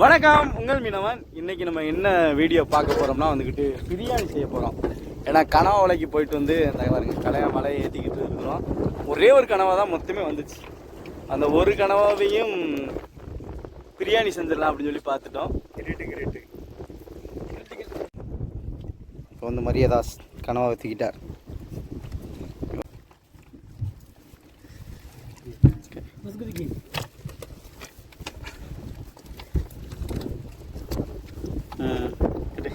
வணக்கம் உங்கள் மீனவன். இன்னைக்கு நம்ம என்ன வீடியோ பார்க்க போறோம்னா வந்துக்கிட்டு பிரியாணி செய்ய போறோம். ஏன்னா கனவா வலைக்கு போயிட்டு வந்து அந்த பாருங்க கலையா மலையை ஏற்றிக்கிட்டு இருக்கிறோம். ஒரே ஒரு கனவா தான் மொத்தமே வந்துச்சு. அந்த ஒரு கனவாவையும் பிரியாணி செஞ்சிடலாம் அப்படின்னு சொல்லி பார்த்துட்டோம். கிரேட்டு கிரேட்டு இப்போ வந்து மரியாதாஸ் கனவா வச்சுக்கிட்டார் ம், கிட்டு.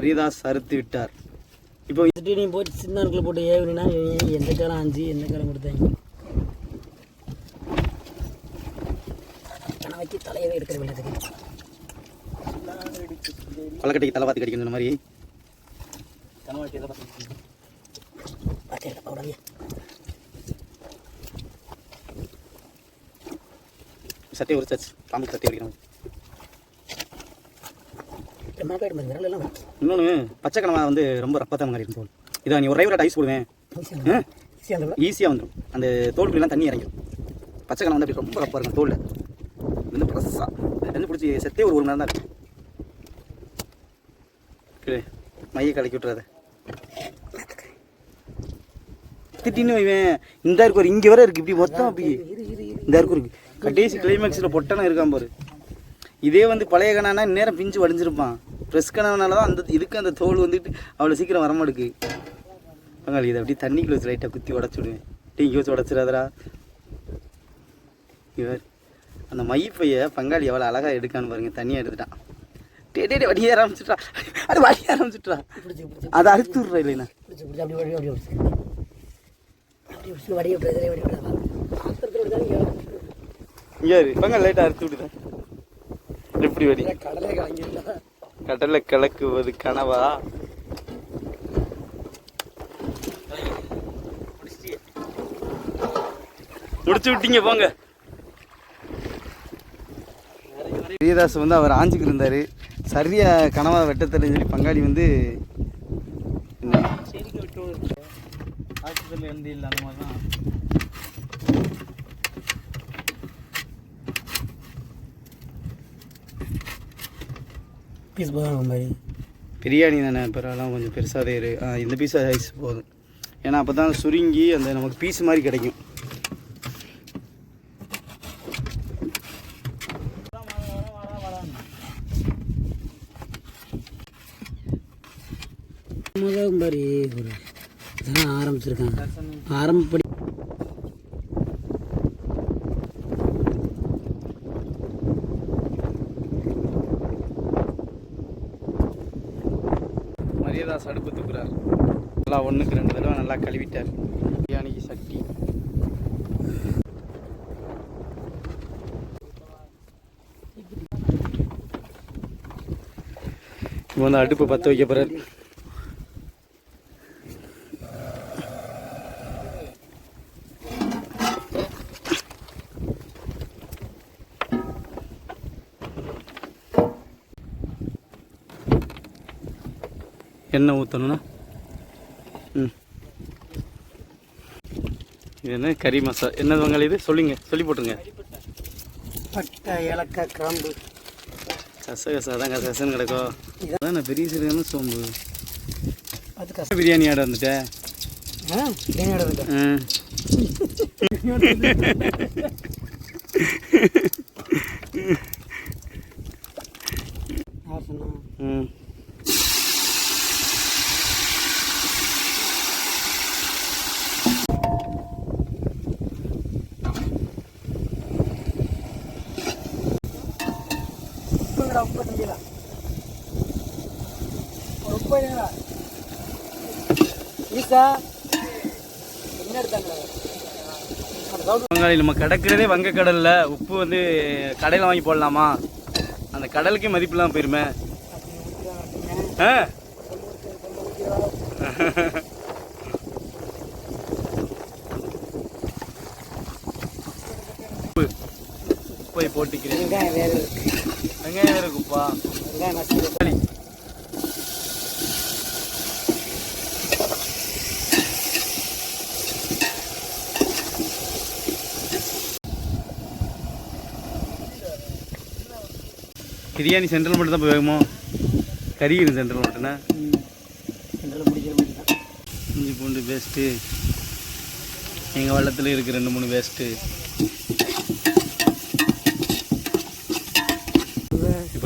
மரியதாஸ் அறுத்து விட்டார். இப்போ நீ போய் சின்ன அணுக்கில் போட்டு ஏவினா எந்த காலம் அஞ்சு எந்த காலம் கொடுத்தாங்க? வச்சு தலையவே எடுக்கிற வெள்ளத்துக்கு கொலக்கட்டைக்கு தலை பார்த்து கடிக்கணும்? இந்த மாதிரி பச்சை பவுடரியா சட்டை உரிச்சாச்சு பாம்பு சட்டை உரிக்கணும் மாக்காடு மாதிரி விரல் எல்லாம் இன்னொன்று பச்சை கனவா வந்து ரொம்ப ரப்பத்தான் மாதிரி இருக்கும் தோல். இதை நீ ஒரு ரைவராட் ஐஸ் போடுவேன். ஈஸியாக வந்துடும் அந்த தோலுக்குலாம் தண்ணி இறங்கிடும் பச்சை கனவா வந்து அப்படி ரொம்ப ரப்பாக இருக்கும் தோலில். வந்து ப்ரெஸ்ஸாக தண்ணி பிடிச்சி செத்தே ஒரு ஒரு மணி நேரம் தான் இருக்கும் கீழே மையை கலக்கி விட்டுறாத. திட்டின்னு வைவேன். இந்த இருக்கு ஒரு இங்கே வர இருக்கு. இப்படி மொத்தம் அப்படி. இந்த இருக்கு இருக்கு. கடைசி கிளைமேக்ஸில் பொட்டனை இருக்கான் பாரு. இதே வந்து பழைய கணானா நேரம் பிஞ்சு வடிஞ்சிருப்பான். கணவனால தான் அந்த இதுக்கு அந்த தோல் வந்துட்டு அவ்வளோ சீக்கிரம் வரமாட்டுக்கு. பங்காளி இதை அப்படியே தண்ணிக்குள்ள வச்சு லைட்டாக குத்தி உடச்சி விடுவேன். டீங்கி வச்சு உடச்சிடாதரா இவர் அந்த மைப்பைய பங்காளி எவ்வளோ அழகாக எடுக்கான்னு பாருங்க தண்ணியாக எடுத்துட்டான். டே டே வடிய ஆரம்பிச்சுட்டா அது வடிய ஆரம்பிச்சுட்டா அதை அறுத்து விட்றா இல்லைண்ணா இங்கே பங்காளி லைட்டாக அறுத்து விடுதேன் எப்படி வடி? கடலே கலங்கிடல கடலை கலக்குவது கனவா? முடிச்சு விட்டீங்க போங்க. பிரியதாஸ் வந்து அவர் ஆஞ்சுக்கு இருந்தார். சரியா கனவா வெட்டத்தலைன்னு சொல்லி பங்காளி வந்து ஹாஸ்பிட்டலில் இருந்து இல்லை அந்த மாதிரி தான் பீஸ் போதும் மாதிரி. பிரியாணி தானே பரவாயில்ல கொஞ்சம் பெருசாகவே இரு. இந்த பீஸ் ஐஸ் போதும். ஏன்னா அப்போ தான் சுருங்கி அந்த நமக்கு பீஸ் மாதிரி கிடைக்கும். மாதிரி ஆரம்பிச்சிருக்காங்க. ஆரம்பப்படி அடுப்பு தூக்குறார். நல்லா ஒன்றுக்கு ரெண்டு தடவை நல்லா கழுவிட்டார். பிரியாணிக்கு சக்தி இப்போ வந்து அடுப்பு பற்ற வைக்க போகிறார் ஊற்றணும்னா ம். இது என்ன கறி மசா என்ன வெங்காயம் இது? சொல்லுங்க சொல்லி போட்டுருங்க. பட்டை ஏலக்காய் கிராம்பு. கச கசா தான் கசன்னு கிடக்கோ அதான் பெரிய சிறுகான சோம்பு. அது கஷ்டம் பிரியாணி ஆட வந்துட்டேன் ஆ பிரியாணியோட வந்துட்டேன் ம் யார் சொன்னா ம் ஒரு உப்பு வைங்கடா ஈசா என்ன சவுண்ட் பங்காளி நம்ம கிடக்கிறதே வங்கக்கடலில் உப்பு வந்து கடையில் வாங்கி போடலாமா அந்த கடலுக்கே மதிப்புலாம் போயிருமே. ஆ போய் போட்டுக்கிறீங்க வெங்காயம் வேறு இருக்குப்பா. வெங்காயம் பிரியாணி சென்ட்ரல் மட்டும் தான் போய் வேகுமோ கறிகிரி சென்ட்ரல் மட்டும்னா சென்ட்ரல் முடிக்கிற இஞ்சி பூண்டு பேஸ்ட்டு எங்கள் வள்ளத்தில் இருக்குது ரெண்டு மூணு பேஸ்ட்டு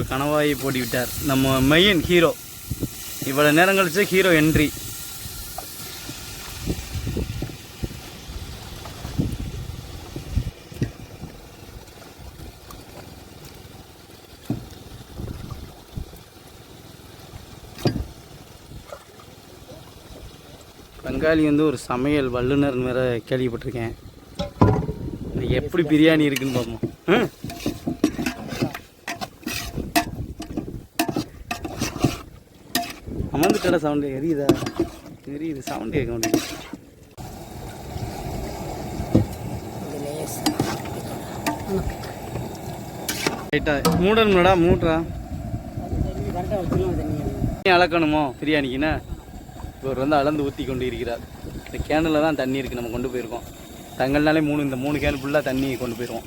இப்போ கணவாயை போட்டி விட்டார் நம்ம மெயின் ஹீரோ இவ்வளோ நேரம் கழிச்சு ஹீரோ என்ட்ரி பங்காளி வந்து ஒரு சமையல் வல்லுநர்னு வேற கேள்விப்பட்டிருக்கேன். இன்னைக்கு எப்படி பிரியாணி இருக்குன்னு பார்ப்போம் ம். சவுண்டு எரியுதா? எரியுது சவுண்டு கேட்க முடியுது ரைட்டா மூடணும்டா மூட்றா. தண்ணி அளக்கணுமோ? பிரியாணிக்குன்னா? இவர் வந்து அளந்து ஊற்றி கொண்டு இருக்கிறார் இந்த கேனில் தான் தண்ணி இருக்குது நம்ம கொண்டு போயிருக்கோம். தங்கல்னாலே மூணு இந்த மூணு கேன் ஃபுல்லாக தண்ணி கொண்டு போயிடுவோம்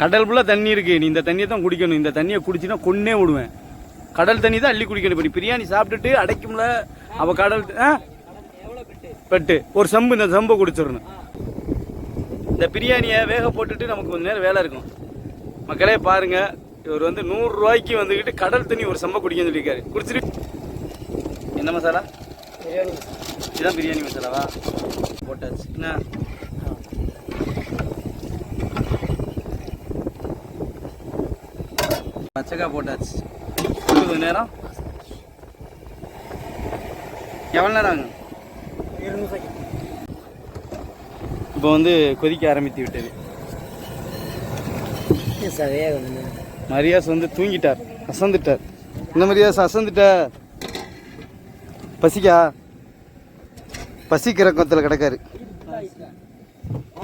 கடல் ஃபுல்லாக தண்ணி இருக்குது நீ இந்த தண்ணியை தான் குடிக்கணும். இந்த தண்ணியை குடிச்சினா கொன்னே விடுவேன். கடல் தண்ணி தான் அள்ளி குடிக்கணும். இப்போ நீ பிரியாணி சாப்பிட்டுட்டு அடைக்கும்ல அவள் கடல் ஆ? பெட்டு. ஒரு சம்பு இந்த சம்பை குடிச்சிடணும். இந்த பிரியாணியை வேக போட்டுட்டு நமக்கு கொஞ்சம் நேரம் வேலை இருக்கும் மக்களே பாருங்க. இவர் வந்து நூறுரூவாய்க்கு வந்துக்கிட்டு கடல் தண்ணி ஒரு சம்பா குடிக்கன்னு சொல்லியிருக்காரு. குடிச்சிட்டு என்ன மசாலா? பிரியாணி இதுதான் பிரியாணி மசாலாவா? போட்டாச்சு. என்ன? பச்சைக்காய் போட்டாச்சு. கொஞ்ச நேரம்? எவ்வளோ நேரம் ஆகும் இப்போ வந்து கொதிக்க ஆரம்பித்து விட்டது. மரியாஸ் வந்து தூங்கிட்டார் அசந்துட்டார். இந்த மரியாஸ் அசந்துட்டார்? பசிக்கா? பசிக்கிற கொத்தில் கிடக்காரு.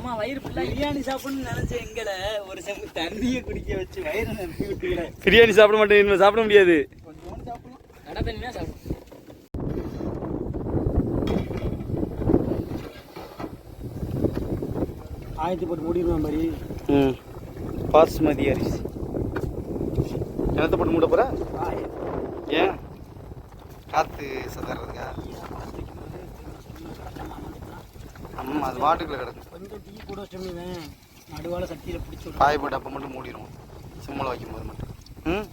ஆமா வயிறு ஃபுல்லா பிரியாணி சாப்பிடணும்னு நினைச்சேன் எங்கட ஒரு செம்பு தண்ணியை குடிக்க வச்சு வயிறு நிரப்பி விட்டுக்கிறேன் பிரியாணி சாப்பிட மாட்டேன் இனிமே சாப்பிட முடியாது. கடை தண்ணியா சாப்பிடும் ஆயிரத்தி போட்டு மூடிடுவோம் மாதிரி. ம். பாஸ்மதி அரிசி. என்னத்தை போட்டு மூட போற? ஏன்? காற்று சதறதுக்கா? ஆமாம் அது வாட்டுக்குள்ள கிடக்கும் கொஞ்சம் கூட வச்சோம்னு நடுவால சட்டியில் பிடிச்சி காய போட்டு அப்போ மட்டும் மூடிடுவோம். சிம்மில் வைக்கும்போது மட்டும். ம்?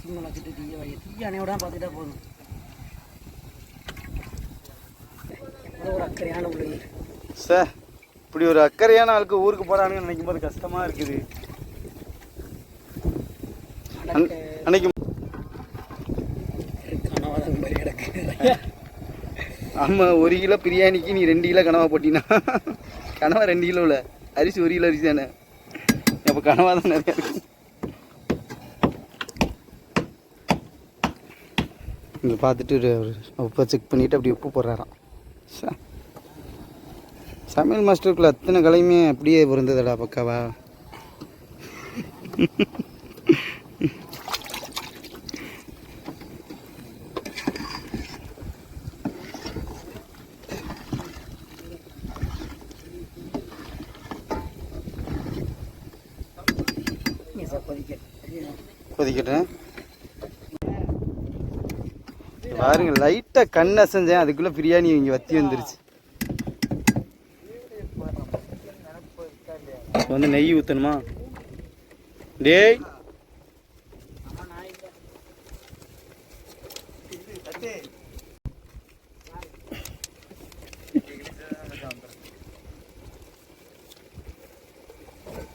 சிம்மில் வச்சுட்டு டீயை வை டீ அணையோட பார்த்துட்டா போதும். ஒரு அக்கறையான பிள்ளைங்க சார் இப்படி ஒரு அக்கறையான ஆளுக்கு ஊருக்கு போகிறானுன்னு நினைக்கும் போது கஷ்டமாக இருக்குது. அன்- அன்னைக்கு கனவாதான் கிடக்கு. ஆமாம் ஒரு கிலோ பிரியாணிக்கு நீ ரெண்டு கிலோ கனவா போட்டினா? கனவா ரெண்டு கிலோ இல்லை. அரிசி ஒரு கிலோ அரிசி தானே? அப்போ கனவா தான் நிறையா இருக்கு. இங்கே பார்த்துட்டு ஒரு உப்பை செக் பண்ணிவிட்டு அப்படி உப்பு போடுறாராம். ச. சமையல் மாஸ்டருக்குள்ள அத்தனை கலையுமே அப்படியே இருந்ததடா பக்காவா? கொதிக்கட்டும். பாருங்க லைட்டாக கண் அசைஞ்சேன். அதுக்குள்ளே பிரியாணி இங்கே வத்தி வந்துருச்சு. வந்து நெய் ஊற்றணுமா டேய்.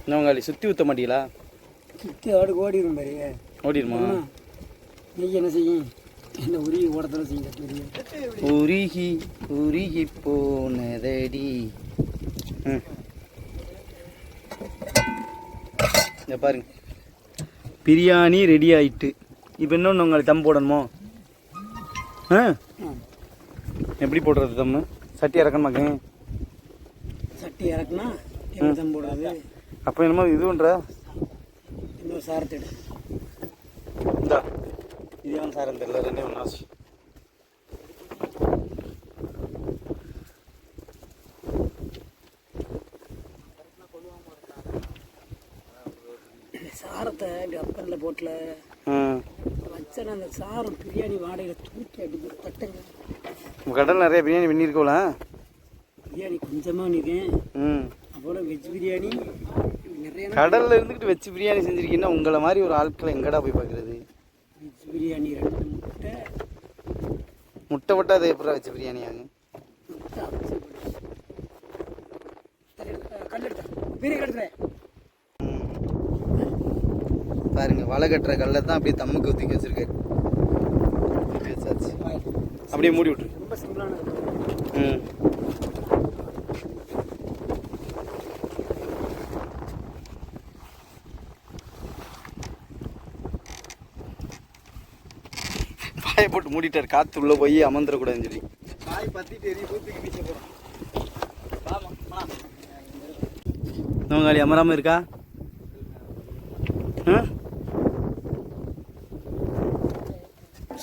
என்னவங்காளி சுற்றி ஊற்ற மாட்டீங்களா? சுற்றி ஆடு ஓடிடும் மாதிரி ஓடிடுமா நெய் என்ன செய்யும்? என்ன உருகி ஓடத்தில் செய்யும் உருகி. உருகி போனதடி. இங்க பாருங்க. பிரியாணி ரெடி ஆயிட்டு. இப்போ இன்னொன்று உங்களுக்கு தம் போடணுமோ? ஆ? எப்படி போடுறது தம்மு சட்டி இறக்கணுமாக்க சட்டி இறக்குனா தம் போடுறது? அப்போ என்னமோ இது பண்ணுற இன்னொரு சாரத்தெடு. இந்தா. இது ஏன் சார் தெரியல ரெண்டே ஒன்று ஆச்சு. பழத்தை இப்படி அப்பரில் போட்டில் ம் வச்சேன்னா அந்த சாரம் பிரியாணி வாடகையில் தூக்கி அடிக்கும் பட்டங்க உங்கள் கடையில் நிறைய பிரியாணி பண்ணியிருக்கோங்களா பிரியாணி கொஞ்சமாக பண்ணியிருக்கேன் அப்புறம் வெஜ் பிரியாணி கடல்ல இருந்துக்கிட்டு வச்சு பிரியாணி செஞ்சிருக்கீங்கன்னா உங்களை மாதிரி ஒரு ஆட்களை எங்கடா போய் பார்க்குறது வெஜ் பிரியாணி ரெண்டு முட்டை. முட்டை போட்டால் அதை எப்படா வச்சு பிரியாணி ஆகும் பாருங்க வலை கட்டுற கல்லை தான் அப்படியே தம்முக்கு ஊற்றி வச்சிருக்காரு. அப்படியே மூடி விட்டுரு. ரொம்ப சிம்பிளான ம். பாயை போட்டு மூடிட்டார். காத்து உள்ள போய் அமர்ந்துடக்கூடாதுன்னு சொல்லி. பாய் பத்திட்டு எரிய ஊற்றிக்கு நீச்ச போகிறோம் நோங்காளி அமராம இருக்கா?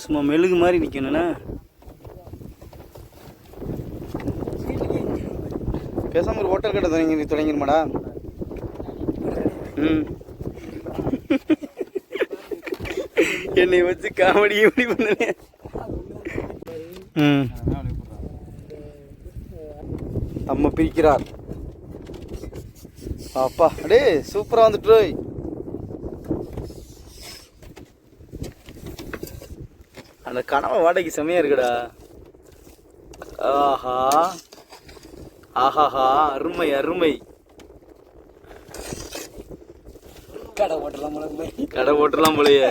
சும்மா மெழுகு மாதிரி நிற்கணுண்ணா பேசாம ஒரு ஹோட்டல் கடை தொடங்கி தொடங்கிருமாடா ம். என்னை வச்சு காமெடி எப்படி பண்ணுனேன் ம். நம்ம பிரிக்கிறார். அப்பா அடே சூப்பரா வந்துட்டு அந்த கனவை வாடகைக்கு செமையா இருக்குடா. ஆஹா. ஆஹாஹா அருமை அருமை. கடை ஓட்டலாம் கடை போட்டுலாம் போலயே.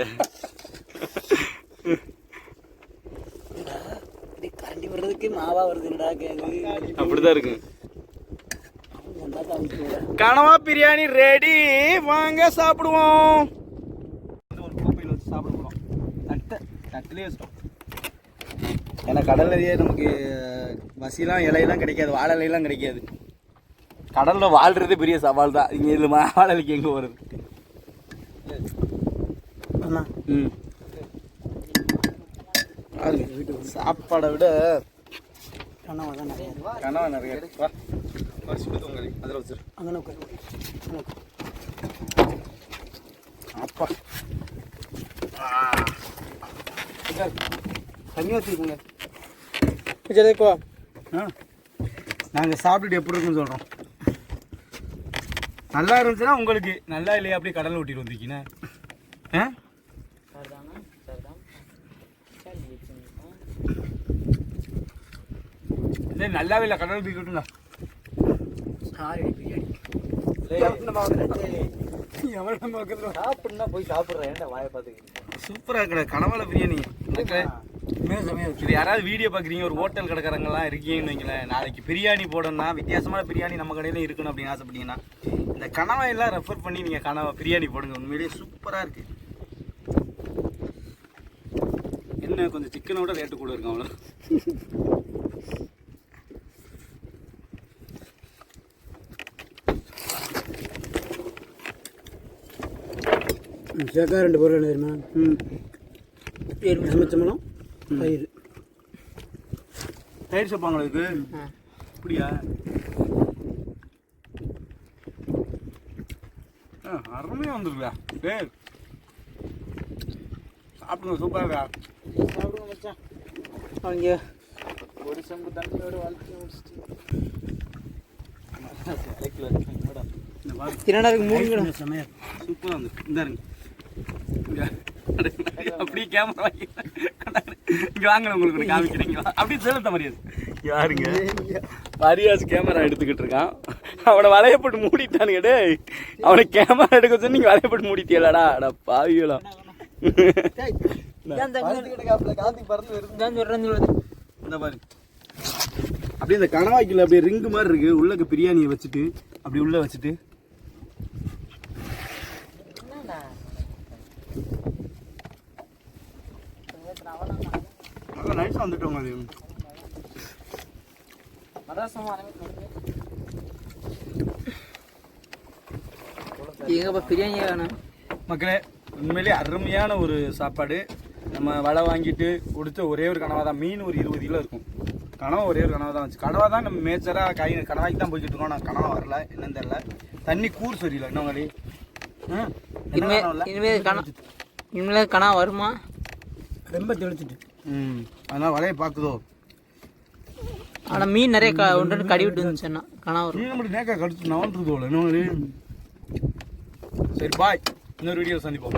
அப்படிதான் இருக்கு. கனவா பிரியாணி ரெடி வாங்க சாப்பிடுவோம். ஒரு கோப்பையில் வச்சு சாப்பிட போகிறோம் தட்டை தட்டிலே வச்சிட்டோம். ஏன்னா கடல்லையே நமக்கு வசிலாம் இலையெல்லாம் கிடைக்காது. வாழை இலையெல்லாம் கிடைக்காது. கடலில் வாழ்றதே பெரிய சவால் தான். இங்கே இதில் வாழை இலைக்கு எங்கே வருது ம். சாப்பாடை விட கனவா தான் நிறைய இருக்கு. கனவா நிறைய இருக்கு. வா. சுடு தொங்கல் அதில் வச்சிரு. அங்கன உட்காரு. அப்பா. தண்ணி ஊற்றிக்கோங்க ஆ. நாங்கள் சாப்பிட்டுட்டு எப்படி இருக்குன்னு சொல்கிறோம் நல்லா இருந்துச்சுன்னா உங்களுக்கு நல்லா இல்லையா அப்படியே கடலில் ஊட்டிட்டு வந்திருக்கீங்க ஆ? இல்லை நல்லாவே இல்லை கடல் தூக்கிட்டுங்களா சாரி பிரியாணி. சாப்பிடுனா போய் சாப்பிடுறேன். ஏன்டா வாயை பார்த்துக்கிட்டு சூப்பராக இருக்கிற கனவால பிரியாணி. இது யாராவது வீடியோ பார்க்குறீங்க ஒரு ஹோட்டல் கடைக்காரங்கலாம் இருக்கீங்கன்னு வைங்களேன் நாளைக்கு பிரியாணி போடணும்னா வித்தியாசமான பிரியாணி நம்ம கடையில் இருக்கணும் அப்படின்னு ஆசைப்பட்டீங்கன்னா இந்த கனவை எல்லாம் ரெஃபர் பண்ணி நீங்கள் கனவை பிரியாணி போடுங்க. உண்மையிலேயே சூப்பராக இருக்கு. என்ன கொஞ்சம் சிக்கனோட ரேட்டு கூட இருக்கும் அவ்வளோ சேர்க்கா ரெண்டு பொருள் என்ன தெரியுமா? ம். எலும்பு சமைச்சமலம் தயிர். தயிர் சப்பாங்களா இதுக்கு அப்படியா? ஆ அருமையாக வந்துருக்கா டேய். சாப்பிடுங்க சூப்பராக சாப்பிடுங்க மச்சான். அவங்க ஒரு செம்பு தண்ணியோட வாழ்க்கை முடிச்சிட்டு. என்னடா? இருக்கு மூணு சமையல் சூப்பராக வந்து இந்த இருங்க. அப்படியே கேமரா வாங்கி இங்க வாங்க உங்களுக்கு ஒண்ணு காமிக்கிறீங்களா அப்படியே செலுத்த மரியாதை யாருங்க? மரியாதை கேமரா எடுத்துக்கிட்டு இருக்கான். அவனை வளையப்பட்டு மூடிட்டானுங்க டேய். அவனை கேமரா எடுக்க சொல்லி நீங்க வளையப்பட்டு மூடிட்டீங்களாடா. அட பாவிகளா. இந்த பாரு. அப்படியே இந்த கணவாய்க்குள்ள அப்படியே ரிங்கு மாதிரி இருக்கு. உள்ளக்க பிரியாணியை வச்சுட்டு அப்படி உள்ள வச்சுட்டு நைஸாக வந்துட்டோங்க அது. எங்கப்பா பிரியாணி வேணும்? மக்களே உண்மையிலே அருமையான ஒரு சாப்பாடு. நம்ம வலை வாங்கிட்டு கொடுத்த ஒரே ஒரு கனவா தான். மீன் ஒரு இருபது கிலோ இருக்கும். கனவா ஒரே ஒரு கனவா தான் வச்சு கனவா தான் நம்ம மேய்ச்சராக கை கனவாய்க்கு தான் போய்கிட்டு இருக்கோம். நான் கனவா வரல. என்னன்னு தெரில தண்ணி கூர் சரியில்லை. என்ன மாதிரி என்ன இனிமே காணோம் இல்ல? இனிமே கணா இனிமேல கணா வருமா? ரொம்ப தெளிச்சிட்டு ம் அதனால் வலையை பார்க்குதோ? ஆனா மீன் நிறைய க ஒன்று கடி விட்டு இருந்துச்சுன்னா கணா வரும். நீ நம்மளுக்கு நேக்கா கடிச்சு போல இன்னொரு சரி பாய் இன்னொரு வீடியோ சந்திப்போம்.